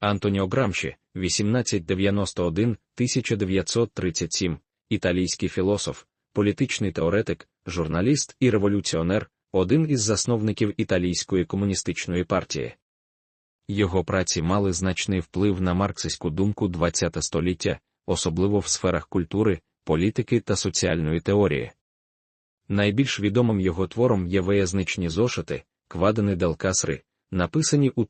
Антоніо Грамші, 1891-1937, італійський філософ, політичний теоретик, журналіст і революціонер, один із засновників італійської комуністичної партії. Його праці мали значний вплив на марксистську думку ХХ століття, особливо в сферах культури, політики та соціальної теорії. Найбільш відомим його твором є виязничні зошити, квадени Делкасри, написані у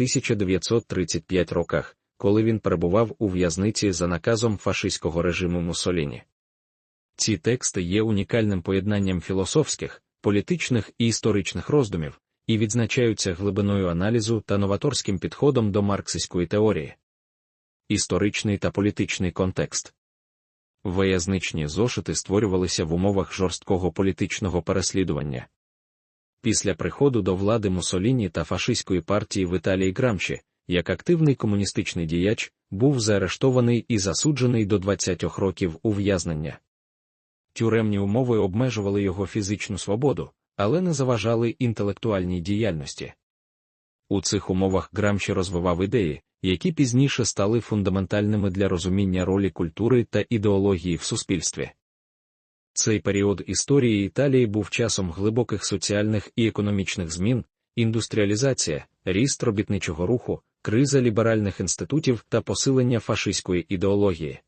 1929-1935 роках, коли він перебував у в'язниці за наказом фашистського режиму Муссоліні. Ці тексти є унікальним поєднанням філософських, політичних і історичних роздумів і відзначаються глибиною аналізу та новаторським підходом до марксистської теорії. Історичний та політичний контекст Виязничні зошити створювалися в умовах жорсткого політичного переслідування. Після приходу до влади Мусоліні та фашистської партії в Італії Грамші, як активний комуністичний діяч, був заарештований і засуджений до 20 років ув'язнення. Тюремні умови обмежували його фізичну свободу, але не заважали інтелектуальній діяльності. У цих умовах Грамші розвивав ідеї, які пізніше стали фундаментальними для розуміння ролі культури та ідеології в суспільстві. Цей період історії Італії був часом глибоких соціальних і економічних змін, індустріалізація, ріст робітничого руху, криза ліберальних інститутів та посилення фашистської ідеології.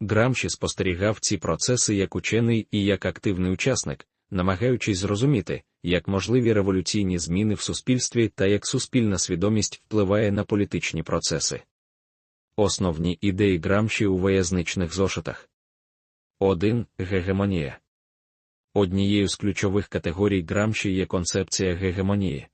Грамші спостерігав ці процеси як учений і як активний учасник, намагаючись зрозуміти, як можливі революційні зміни в суспільстві та як суспільна свідомість впливає на політичні процеси. Основні ідеї Грамші у виязничних зошитах 1. Гегемонія. Однією з ключових категорій Грамші є концепція гегемонії.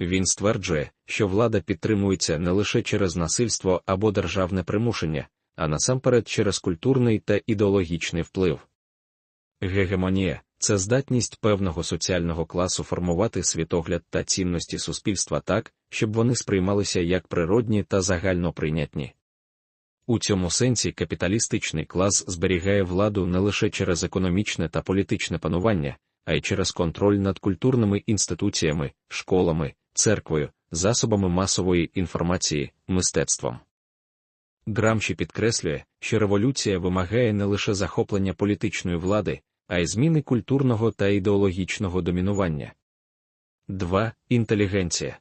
Він стверджує, що влада підтримується не лише через насильство або державне примушення, а насамперед через культурний та ідеологічний вплив. Гегемонія це здатність певного соціального класу формувати світогляд та цінності суспільства так, щоб вони сприймалися як природні та загально прийнятні. У цьому сенсі капіталістичний клас зберігає владу не лише через економічне та політичне панування, а й через контроль над культурними інституціями, школами, церквою, засобами масової інформації, мистецтвом. Грамші підкреслює, що революція вимагає не лише захоплення політичної влади, а й зміни культурного та ідеологічного домінування. 2. Інтелігенція.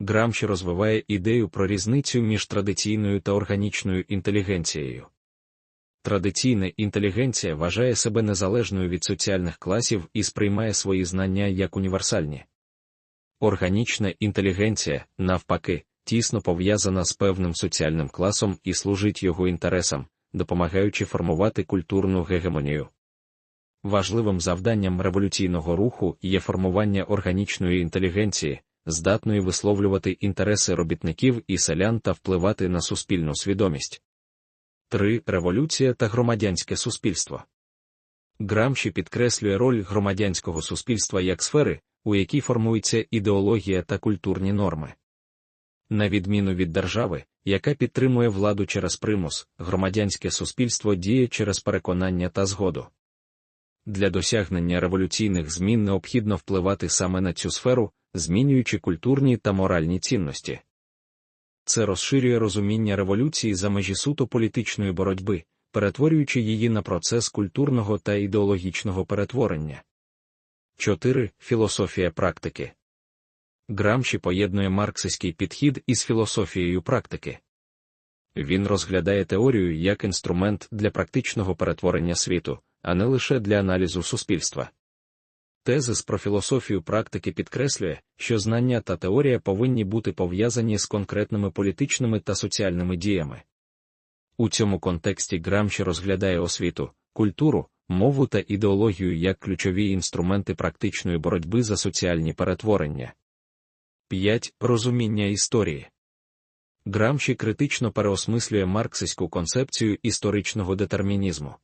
Грамші розвиває ідею про різницю між традиційною та органічною інтелігенцією. Традиційна інтелігенція вважає себе незалежною від соціальних класів і сприймає свої знання як універсальні. Органічна інтелігенція, навпаки, тісно пов'язана з певним соціальним класом і служить його інтересам, допомагаючи формувати культурну гегемонію. Важливим завданням революційного руху є формування органічної інтелігенції, здатної висловлювати інтереси робітників і селян та впливати на суспільну свідомість. 3. Революція та громадянське суспільство. Грамші підкреслює роль громадянського суспільства як сфери, у якій формується ідеологія та культурні норми. На відміну від держави, яка підтримує владу через примус, громадянське суспільство діє через переконання та згоду. Для досягнення революційних змін необхідно впливати саме на цю сферу, змінюючи культурні та моральні цінності. Це розширює розуміння революції за межі суто політичної боротьби, перетворюючи її на процес культурного та ідеологічного перетворення. 4. Філософія практики Грамші поєднує марксистський підхід із філософією практики. Він розглядає теорію як інструмент для практичного перетворення світу, а не лише для аналізу суспільства. Тезис про філософію практики підкреслює, що знання та теорія повинні бути пов'язані з конкретними політичними та соціальними діями. У цьому контексті Грамші розглядає освіту, культуру, мову та ідеологію як ключові інструменти практичної боротьби за соціальні перетворення. 5. Розуміння історії. Грамші критично переосмислює марксистську концепцію історичного детермінізму.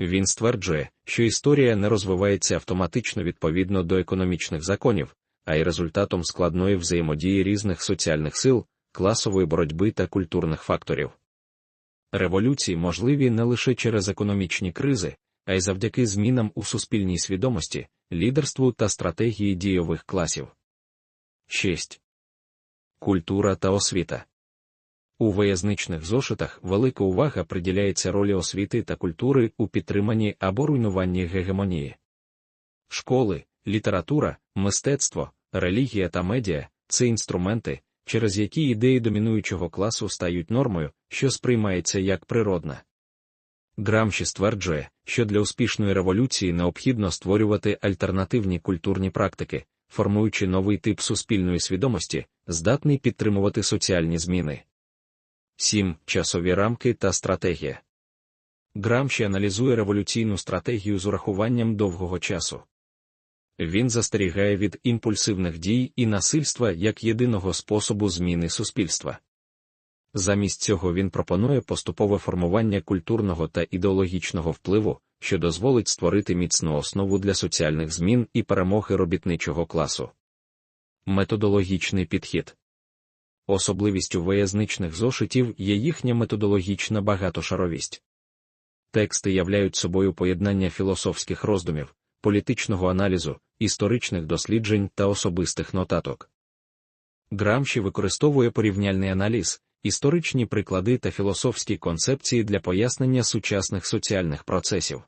Він стверджує, що історія не розвивається автоматично відповідно до економічних законів, а й результатом складної взаємодії різних соціальних сил, класової боротьби та культурних факторів. Революції можливі не лише через економічні кризи, а й завдяки змінам у суспільній свідомості, лідерству та стратегії дійових класів. 6. культура та освіта. У виязничних зошитах велика увага приділяється ролі освіти та культури у підтриманні або руйнуванні гегемонії. Школи, література, мистецтво, релігія та медіа це інструменти, через які ідеї домінуючого класу стають нормою, що сприймається як природна. Грамші стверджує, що для успішної революції необхідно створювати альтернативні культурні практики, формуючи новий тип суспільної свідомості, здатний підтримувати соціальні зміни. 7. Часові рамки та стратегія. Грамші аналізує революційну стратегію з урахуванням довгого часу. Він застерігає від імпульсивних дій і насильства як єдиного способу зміни суспільства. Замість цього він пропонує поступове формування культурного та ідеологічного впливу, що дозволить створити міцну основу для соціальних змін і перемоги робітничого класу. Методологічний підхід особливістю виязничних зошитів є їхня методологічна багатошаровість. Тексти являють собою поєднання філософських роздумів, політичного аналізу, історичних досліджень та особистих нотаток. Грамші використовує порівняльний аналіз, історичні приклади та філософські концепції для пояснення сучасних соціальних процесів.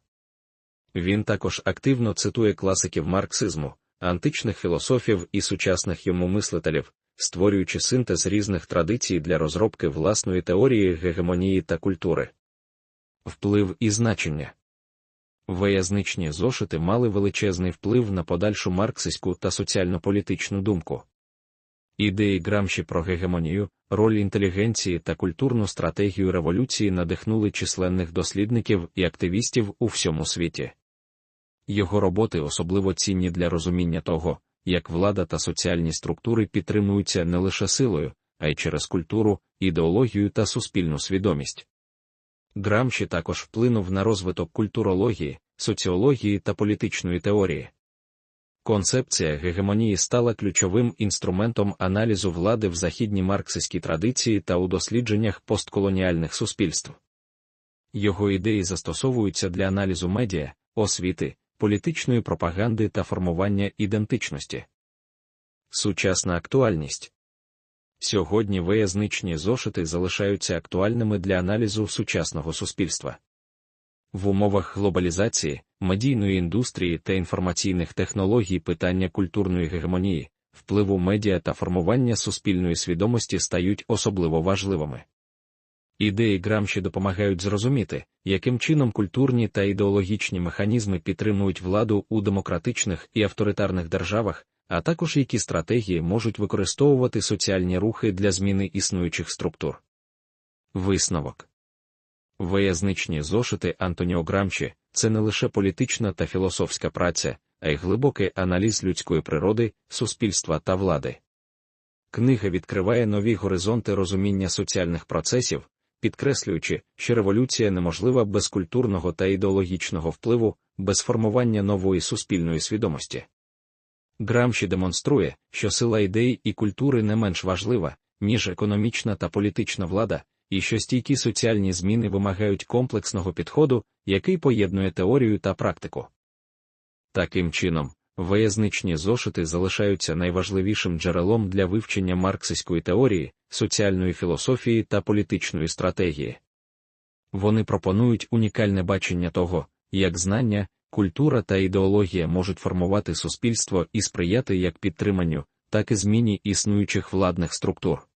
Він також активно цитує класиків марксизму, античних філософів і сучасних йому мислителів, створюючи синтез різних традицій для розробки власної теорії гегемонії та культури. Вплив і значення Виязничні зошити мали величезний вплив на подальшу марксистську та соціально-політичну думку. Ідеї Грамші про гегемонію, роль інтелігенції та культурну стратегію революції надихнули численних дослідників і активістів у всьому світі. Його роботи особливо цінні для розуміння того, як влада та соціальні структури підтримуються не лише силою, а й через культуру, ідеологію та суспільну свідомість. Грамші також вплинув на розвиток культурології, соціології та політичної теорії. Концепція гегемонії стала ключовим інструментом аналізу влади в західній марксистській традиції та у дослідженнях постколоніальних суспільств. Його ідеї застосовуються для аналізу медіа, освіти, політичної пропаганди та формування ідентичності. Сучасна актуальність Сьогодні виязничні зошити залишаються актуальними для аналізу сучасного суспільства. В умовах глобалізації, медійної індустрії та інформаційних технологій питання культурної гегемонії, впливу медіа та формування суспільної свідомості стають особливо важливими. Ідеї Грамші допомагають зрозуміти, яким чином культурні та ідеологічні механізми підтримують владу у демократичних і авторитарних державах, а також які стратегії можуть використовувати соціальні рухи для зміни існуючих структур. Висновок Виязничні зошити Антоніо Грамші це не лише політична та філософська праця, а й глибокий аналіз людської природи, суспільства та влади. Книга відкриває нові горизонти розуміння соціальних процесів, підкреслюючи, що революція неможлива без культурного та ідеологічного впливу, без формування нової суспільної свідомості. Грамші демонструє, що сила ідей і культури не менш важлива, ніж економічна та політична влада, і що стійкі соціальні зміни вимагають комплексного підходу, який поєднує теорію та практику. Таким чином, виязничні зошити залишаються найважливішим джерелом для вивчення марксистської теорії, соціальної філософії та політичної стратегії. Вони пропонують унікальне бачення того, як знання, культура та ідеологія можуть формувати суспільство і сприяти як підтриманню, так і зміні існуючих владних структур.